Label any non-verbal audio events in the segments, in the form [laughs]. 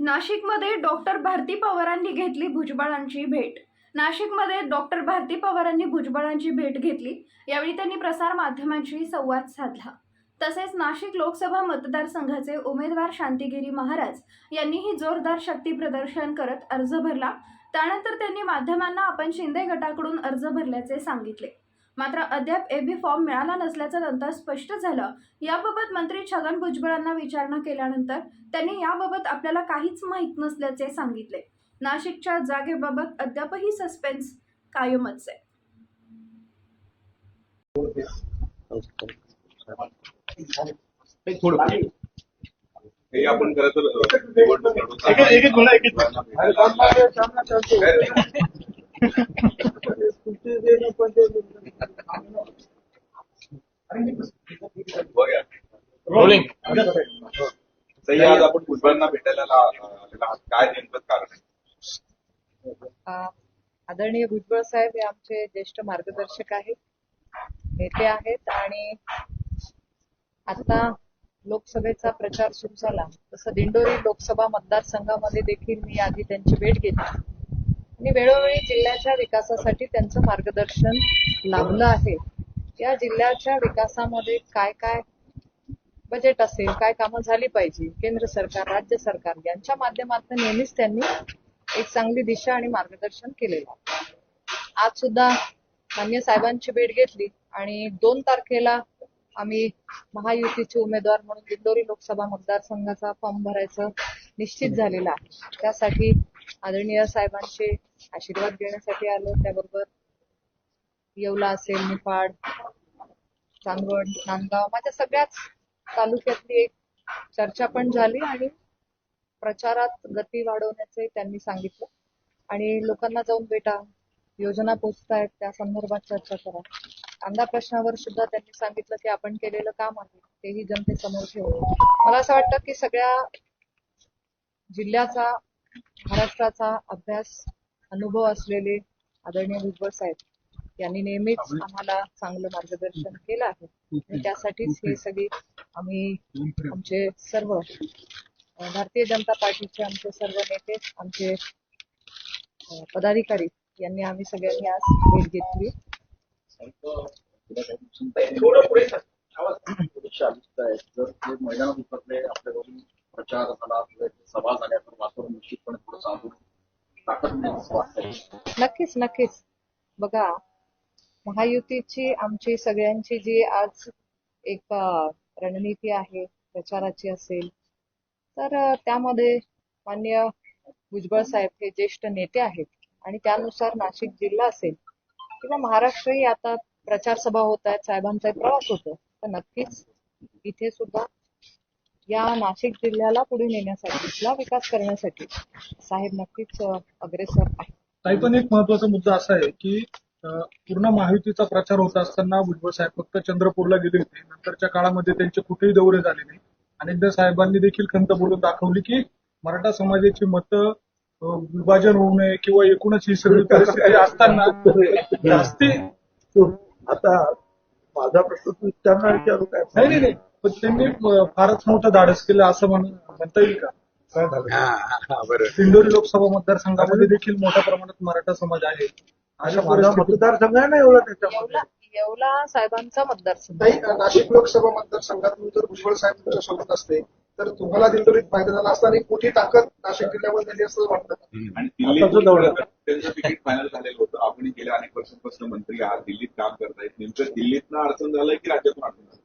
नाशिकमध्ये डॉक्टर भारती पवारांनी घेतली भुजबळांची भेट. नाशिकमध्ये डॉक्टर भारती पवारांनी भुजबळांची भेट घेतली. यावेळी त्यांनी प्रसार माध्यमांशी संवाद साधला. तसेच नाशिक लोकसभा मतदारसंघाचे उमेदवार शांतिगिरी महाराज यांनीही जोरदार शक्ती प्रदर्शन करत अर्ज भरला. त्यानंतर त्यांनी माध्यमांना आपण शिंदे गटाकडून अर्ज भरल्याचे सांगितले. मात्र अद्याप एबी फॉर्म मिळाला नसल्याचं नंतर स्पष्ट झालं. याबाबत मंत्री छगन भुजबळांना विचारणा केल्यानंतर त्यांनी याबाबत आपल्याला काहीच माहीत नसल्याचे सांगितले. नाशिकच्या जागेबाबत अद्यापही सस्पेन्स कायमच आहे. थोडं. आपण खरं तर अ, [laughs] निवडणूक लढवत एक एक एक बोला एक एक बघा रोलिंग सही आज आपण भुजबळांना भेटायला काय नेमकं कारण आहे? आदरणीय भुजबळ साहेब हे आमचे ज्येष्ठ मार्गदर्शक आहेत. नेते आहेत आणि आता लोकसभेचा प्रचार सुरू झाला. तसं दिंडोरी लोकसभा मतदारसंघामध्ये देखील मी आधी त्यांची भेट घेतली. आणि वेळोवेळी जिल्ह्याच्या विकासासाठी त्यांचं मार्गदर्शन लाभलं आहे. या जिल्ह्याच्या विकासामध्ये काय काय बजेट असेल काय कामं झाली पाहिजे केंद्र सरकार राज्य सरकार यांच्या माध्यमातून नेहमीच त्यांनी एक चांगली दिशा आणि मार्गदर्शन केलेलं आज सुद्धा मान्य साहेबांची भेट घेतली आणि दोन तारखेला आम्ही महायुतीचे उमेदवार म्हणून दिंडोरी लोकसभा मतदारसंघाचा फॉर्म भरायचं निश्चित झालेला आहे. त्यासाठी आदरणीय साहेबांचे आशीर्वाद घेण्यासाठी आलो. त्याबरोबर येवला असेल निफाड चांदवड नांदगाव माझ्या सगळ्याच तालुक्यातली एक चर्चा पण झाली आणि प्रचारात गती वाढवण्याचे त्यांनी सांगितलं. आणि लोकांना जाऊन भेटा योजना पोचतायत त्या संदर्भात चर्चा करा. कांदा प्रश्नावर सुद्धा त्यांनी सांगितलं की आपण केलेलं काम आहे तेही जनतेसमोर ठेवू. मला असं वाटतं की सगळ्या जिल्ह्याचा महाराष्ट्राचा अभ्यास अनुभव असलेले आदरणीय भुजबळ साहेब यांनी नेहमीच आम्हाला चांगलं मार्गदर्शन केलं आहे. आणि त्यासाठीच हे सगळी आम्ही आमचे सर्व भारतीय जनता पार्टीचे आमचे सर्व नेते आमचे पदाधिकारी यांनी आम्ही सगळ्यांनी आज भेट घेतली. नक्कीच नक्कीच. बघा महायुतीची आमची सगळ्यांची जी आज एक रणनीती आहे प्रचाराची असेल तर त्यामध्ये मान्य भुजबळ साहेब हे ज्येष्ठ नेते आहेत आणि त्यानुसार नाशिक जिल्हा असेल किंवा महाराष्ट्रही आता प्रचार सभा होत आहेत साहेबांचा एक प्रवास होतो तर नक्कीच इथे सुद्धा या नाशिक जिल्ह्याला पुढे नेण्यासाठी जिल्हा विकास करण्यासाठी साहेब नक्कीच अग्रेसर आहे काही पण एक महत्त्वाचा मुद्दा असा आहे की पूर्ण महायुतीचा प्रचार होत असताना भुजबळ साहेब फक्त चंद्रपूरला गेले होते. नंतरच्या काळामध्ये त्यांचे कुठेही दौरे झाले नाही. अनेकदा साहेबांनी देखील खंत बोलून दाखवली की मराठा समाजाची मतं विभाजन होऊ नये किंवा एकूणच ही सगळी परिस्थिती असताना जास्ती आता माझा प्रश्न तू विचारणार विचारू काय? नाही नाही पण त्यांनी फारच मोठं धाडस केलं असं म्हण- म्हणता येईल का? काय झालं दिंडोरी लोकसभा मतदारसंघामध्ये देखील मोठ्या प्रमाणात मराठा समाज आहे. माझा मतदारसंघ आहे ना एवढा त्याच्यामध्ये? येवला साहेबांचा मतदारसंघ. नाही नाशिक लोकसभा मतदारसंघातून जर भुजबळ साहेब तुमच्यासोबत असते तर तुम्हाला दिंडोरीत फायदा झाला असता आणि मोठी ताकद नाशिक जिल्ह्यामध्ये झाली असं वाटतं. का? आणि दिल्लीत. त्यांचं तिकीट फायनल झालेलं होतं. आपण गेल्या अनेक वर्षांपासून मंत्री आहात दिल्लीत काम करतायत. नेमकं दिल्लीतनं अडचण झालंय की राज्यातून अडचण झालं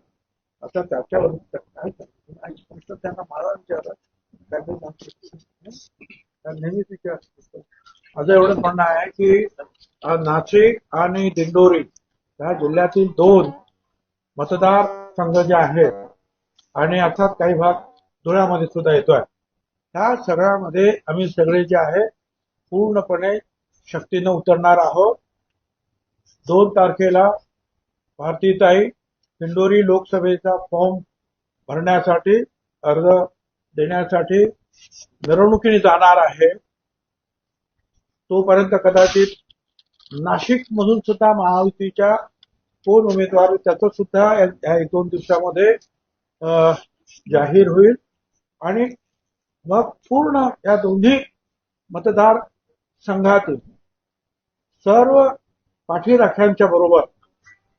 आता त्याच्यावर प्रश्न त्यांना मला विचारला. त्यांनी नेहमीच विचार माझं एवढं म्हणणं आहे की नाशिक आणि दिंडोरी या जिल्ह्यातील दोन मतदार संघ जे आहेत आणि अर्थात काही भाग धुळ्यामध्ये सुद्धा येतोय. त्या सगळ्यामध्ये आम्ही सगळे जे आहे पूर्णपणे शक्तीनं उतरणार आहोत. दोन तारखेला भारतीताई दिंडोरी लोकसभेचा फॉर्म भरण्यासाठी अर्ज देण्यासाठी मिरवणुकीने जाणार आहे. तोपर्यंत कदाचित नाशिक मधून सुद्धा महायुतीच्या कोण उमेदवार त्याचं सुद्धा या एक दोन दिवसामध्ये अं, जाहीर होईल. आणि मग पूर्ण या दोन्ही मतदार संघातील सर्व पाठीराख्यांच्या बरोबर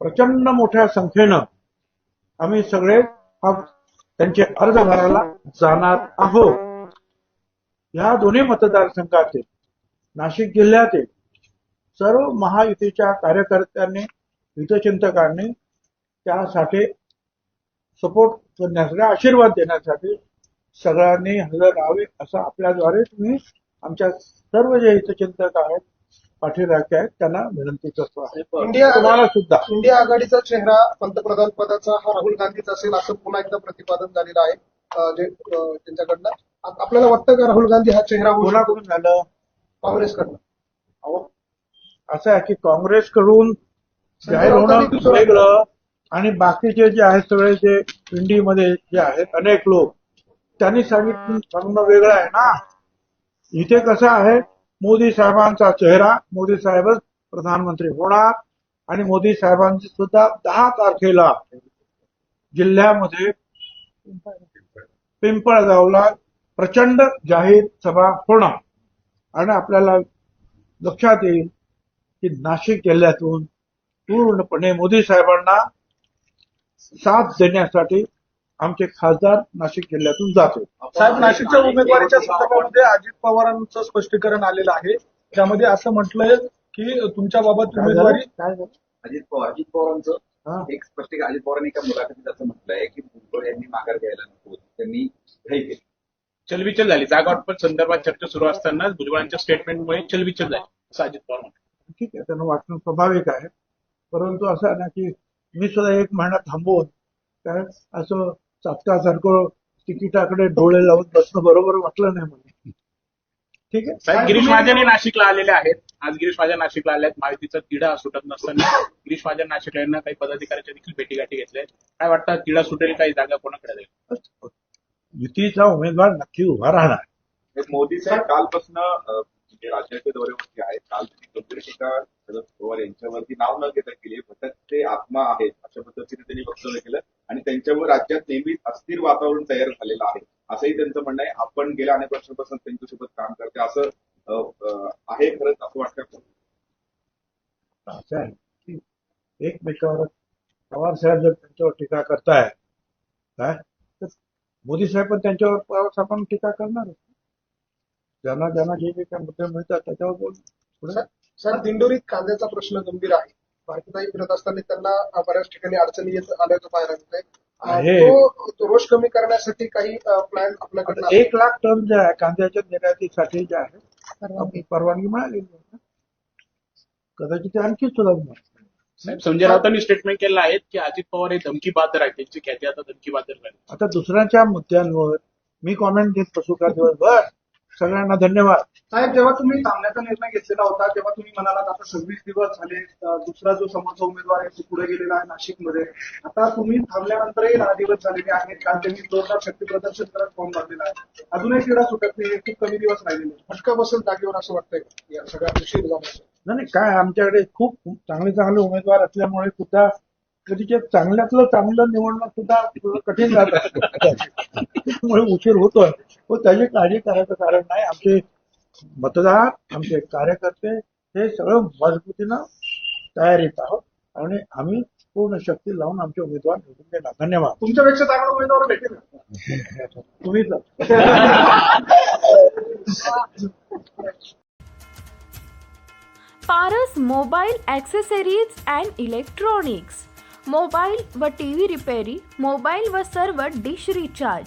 प्रचंड मोठ्या संख्येनं आम्ही सगळे त्यांचे अर्ज भरायला जाणार आहोत. या दोन्ही मतदारसंघातील नाशिक जिल्ह्यातील सर्व महायुतीच्या कार्यकर्त्यांनी हितचिंतकांनी त्यासाठी सपोर्ट करण्यासाठी आशीर्वाद देण्यासाठी सगळ्यांनी हजर राहावे असं आपल्याद्वारे मी आमच्या सर्व जे हितचिंतक आहेत पाठीराखे आहेत त्यांना विनंती करतो. आहे इंडिया तुम्हाला सुद्धा. इंडिया आघाडीचा चेहरा पंतप्रधान पदाचा हा राहुल गांधीच असेल असं पुन्हा एकदा प्रतिपादन झालेलं आहे अं, जे अं, त्यांच्याकडनं. आपल्याला वाटतं का राहुल गांधी हा चेहरा होऊ शकतो? कोणाकडून झालं? काँग्रेसकडनं. अहो, असं आहे की काँग्रेसकडून जाहीर होणं वेगळं आणि बाकीचे जे आहेत सगळे जे इंडीमध्ये जे आहेत अनेक लोक त्यांनी सांगितलं सांगणं वेगळं आहे ना. इथे कसं आहे मोदी साहेबांचा चेहरा मोदी साहेबच प्रधानमंत्री होणार आणि मोदी साहेबांची सुद्धा दहा तारखेला जिल्ह्यामध्ये पिंपळगावला प्रचंड जाहीर सभा होणार. आणि आपल्याला लक्षात येईल की नाशिक जिल्ह्यातून पूर्णपणे मोदी साहेबांना साथ देण्यासाठी आमचे खासदार नाशिक जिल्ह्यातून जाते साहेब नाशिकच्या उमेदवारीच्या संदर्भामध्ये अजित पवारांचं स्पष्टीकरण आलेलं आहे त्यामध्ये असं म्हटलंय की तुमच्या बाबत? उमेदवारी काय झालं? अजित पवार अजित पवारांचं. एक स्पष्टीकरण अजित पवारांनी एका मुलाखतीत असं म्हटलंय की भुजबळ यांनी माघार घ्यायला नको. त्यांनी घाई केली चलबिचल झाली जागा वाटप संदर्भात चर्चा सुरू असतानाच भुजबळांच्या स्टेटमेंटमुळे चलबिचल झाली असं अजित पवार त्यांना वाटणं स्वाभाविक आहे. परंतु असं आहे ना की मी सुद्धा एक महिना थांबवून काय असं चातकासारखं तिकिटाकडे डोळे लावून बसणं बरोबर वाटलं नाही मला. ठीक आहे? साहेब गिरीश महाजनही नाशिकला आलेले आहेत. आज गिरीश महाजन नाशिकला आले आहेत महायुतीचा तिढा सुटत नसताना गिरीश महाजन नाशिकला यांना काही पदाधिकाऱ्यांच्या देखील भेटीगाठी घेतल्या आहेत. काय वाटतं? तिढा सुटेल काही जागा कोणाकडे जाईल? युतीचा उमेदवार नक्की उभा राहणार. हे मोदी साहेब कालपासून राज्याच्या दौऱ्यावरती आहेत काल त्यांनी गंभीर टीका शरद वरती नाव न घेता केली भटकते आत्मा आहेत अशा पद्धतीने त्यांनी वक्तव्य केलं. आणि त्यांच्यावर राज्यात नेहमीच अस्थिर वातावरण तयार झालेलं आहे. असंही त्यांचं म्हणणं आहे. आपण गेल्या अनेक वर्षांपासून त्यांच्यासोबत काम करते असं आहे खरंच असं वाटतं एकमेकावर पवार साहेब जर त्यांच्यावर टीका करताय काय? तर मोदी साहेब पण त्यांच्यावर पवार साहेबांना टीका करणार ज्यांना ज्यांना जे जे काही मुद्दे मिळतात त्याच्यावर बोल. सर दिंडोरीत कांद्याचा प्रश्न गंभीर आहे. भारतीताई फिरत असताना त्यांना बऱ्याच ठिकाणी अडचणी येत आल्याचं पाहायला आहे. तो तो रोष कमी करण्यासाठी काही प्लॅन आपल्याकडनं आता एक लाख टन जे आहे कांद्याच्या निर्यातीसाठी जे आहे परवानगी. परवानगी मिळालेली आहे ना. कदाचित ते आणखी साहेब संजय राऊतांनी स्टेटमेंट केलं आहे की अजित पवार हे धमकी बहादर आहेत. त्यांची ख्याती आता धमकी बहादर झाली. आता दुसऱ्यांच्या मुद्द्यांवर मी कॉमेंट घेत बसू का दिवसभर? सगळ्यांना धन्यवाद साहेब जेव्हा तुम्ही थांबण्याचा निर्णय घेतलेला होता तेव्हा तुम्ही म्हणालात आता सव्वीस दिवस झाले दुसरा जो समोरचा उमेदवार आहे तो पुढे गेलेला आहे नाशिकमध्ये आता तुम्ही थांबल्यानंतरही दहा दिवस झालेले आहेत काल त्यांनी जोरदार शक्ती प्रदर्शन करत फॉर्म भरलेला आहे अजूनही क्रीडा सुटत नाही खूप कमी दिवस राहिलेले. फटका बसेल जागेवर असं वाटतंय का? या सगळ्या उशीर नाही नाही, काय आमच्याकडे खूप चांगले चांगले उमेदवार असल्यामुळे सुद्धा कधीचे चांगल्यातलं चांगलं निवडणं सुद्धा कठीण जात असतं. त्यामुळे उशीर होतोय हो त्याची काळजी करायचं कारण नाही. आमचे मतदार आमचे कार्यकर्ते हे सगळं मजबूतीनं तयारीत आहोत. आणि आम्ही पूर्ण शक्ती लावून आमचे उमेदवार निवडून देणार. धन्यवाद. तुमच्यापेक्षा चांगला उमेदवार भेटेल? तुम्हीच Paras mobile accessories and electronics. Mobile व टी व्ही रिपेरी मोबाईल व सर्व डिश रिचार्ज.